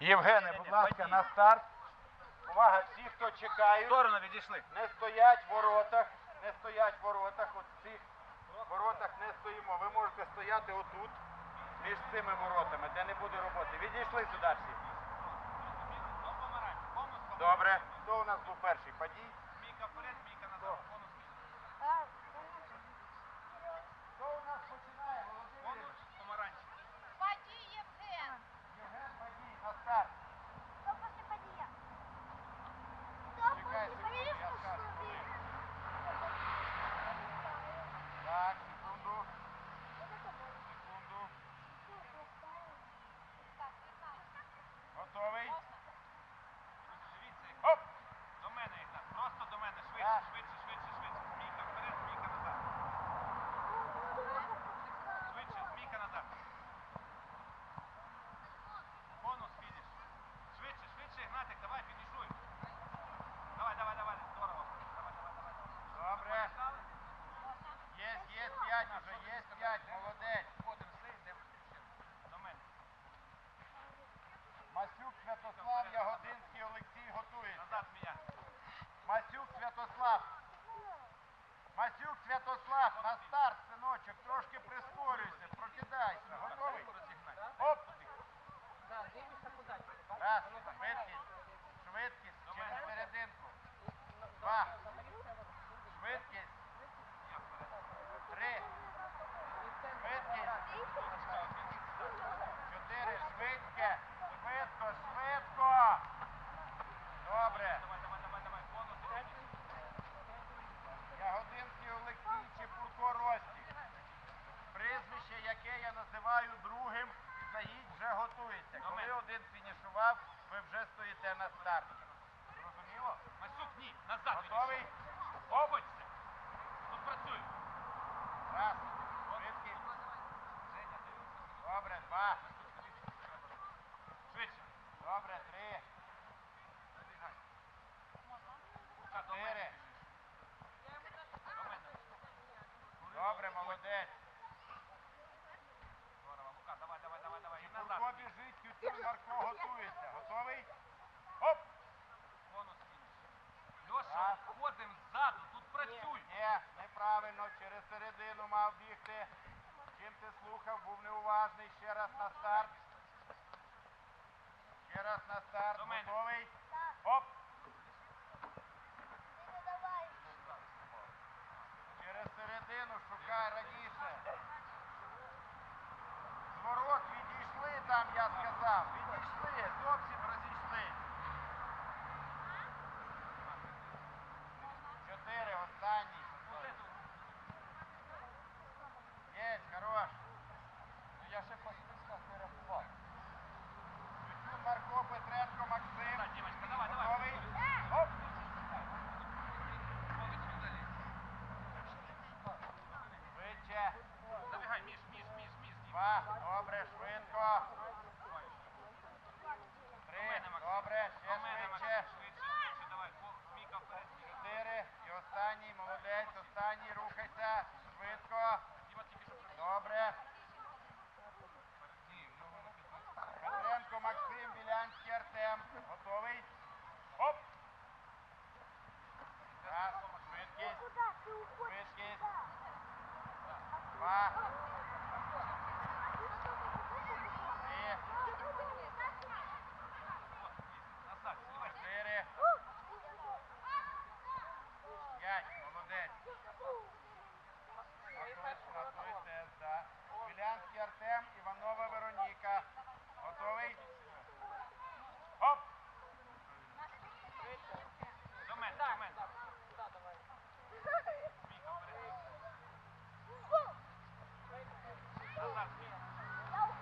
Євгене, будь ласка, на старт. Увага, всі, хто чекають, сторону відійшли. не стоять в воротах, не стоять в воротах, от в цих воротах не стоїмо. Ви можете стояти отут, між цими воротами, де не буде роботи. Відійшли сюди всі. Добре. Хто у нас був перший? Падій. Міка вперед, Міка назад. Бонус. Хто у нас починає? Володимир? Бонус помаранчевий. Падій Євген. Євген Падій, на старт. Хто після Падія? Чекай секунду, я скажу. Так, секунду, секунду. Готовий? Дивіться, як Оп! до мене їх так. Просто до мене. Швидше, Так. швидше, швидше, швидше. Міка вперед, Міка назад. Швидше, Міка назад. Бонус фініш. Швидше, швидше, Ігнатик, давай, фінішуй. Давай, давай, давай. Здорово. Давай, давай, давай. Добре. Є, є п'ять уже, є молодець. Входимо ще. До мене. Масюк Святослав, Ягодинський Олексій готується. Назад меня. Масюк Святослав. Масюк Святослав, на старт, синочок, трошки прискорюйся, прокидайся. Готовий? Оп! Раз, швидкість, швидкість через серединку. Два, швидкість. Три, швидкість. Чотири, швидке, швидко, швидко. Добре. Давай, давай, давай, давай. Бонус фініш. Ягодинський Олексій Чепурко Ростік. Прізвище, яке я другим, стоїть, вже готується. Коли один фінішував, ви вже стоїте на старті. Зрозуміло? Масюк, ні, назад Готовий? Обходься. Тут працюй. Раз. Швидкість. Добре, два. Швидше. Добре, три. Чотири. Добре, молодець. Здорово, Лука, давай, давай, І біжить, Тютюн Марко готується. Готовий? Оп! Льоша, входимо ззаду, тут працюй. Ні, неправильно, через середину мав бігти. Чим ти слухав, був неуважний. Ще раз на старт. Ще раз на старт. До мене. Готовий? Оп! Через середину шукай раніше. Зворот відійшли там, я сказав. Відійшли, зовсім розійшли. Чотири, останній. Є, хорош. Ну я ще по списках не рахував. Тютюн Марко, Петренко, Максим. Так, Дімочка, давай, давай. Готовий? Оп! Швидше. Забігай, між, між, між, між. Дім. Два. Добре, швидко. До Три. мене, Максим. Добре, До ще мене, Максим. швидше. Швидше, швидше, давай. О, Міка вперед. Міка. Чотири. І останній, молодець, останній, рухайся. Швидко. Добре. Ні, в нього на 15. Петренко Максим, Білянський Артем. Готовий? Оп! Раз, швидкість. Швидкість. Два. Три. Назад, сливай. Чотири. П'ять. Молодець. Готуйся, готуйся, да. Білянський Артем, Іванова Вероніка. Готовий? Оп! До мене, до мене. Міка вперед. Назад, Міка. Мама, давай, давай, давай, давай. Давай, сам Здорово, вирішуй. Ромочик, Давай, давай, давай, Прес, фінальний. прес. До Давай, кінця Саня, добігай, не стоїть. Ах. Будь ласка, зараз ти відпочинь. До мене, Жень. Білянський Артем, До мене. відпочинь і переробиш після Іванової Вероніки. Давай, давай. Готова? Міка, Женя. Оп! Міка, пішов.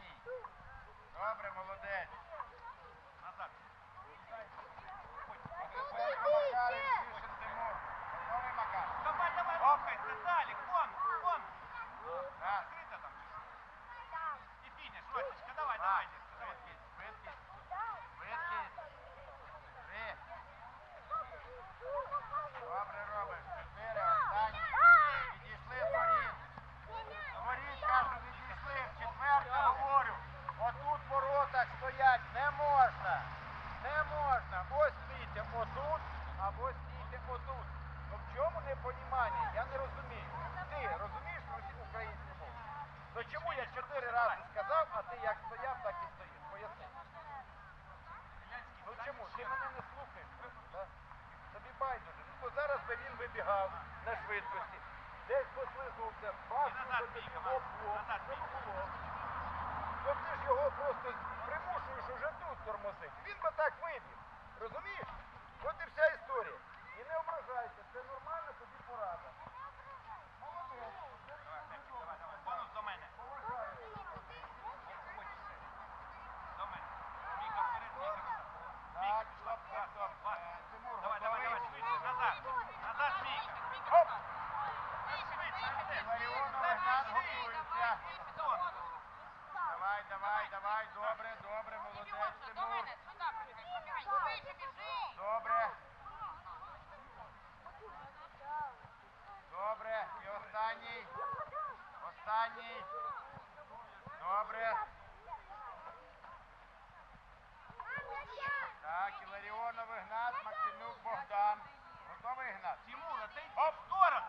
Ні. Добре, молодець. Назад. Давай, давай, рухай, деталі, вон, вон. Так. Там. І фініш, Росточка, давай, давай. Зараз би він вибігав на швидкості. Десь послизнувся, тобі в лоб було? То ти ж його просто примушуєш уже тут тормозити. Він би так вибіг. Розумієш? От і вся історія. Останній. Добре. Так, Іларіонов Ігнат, Максимюк Богдан. Готовий Ігнат? Тимур, а ти в сторону.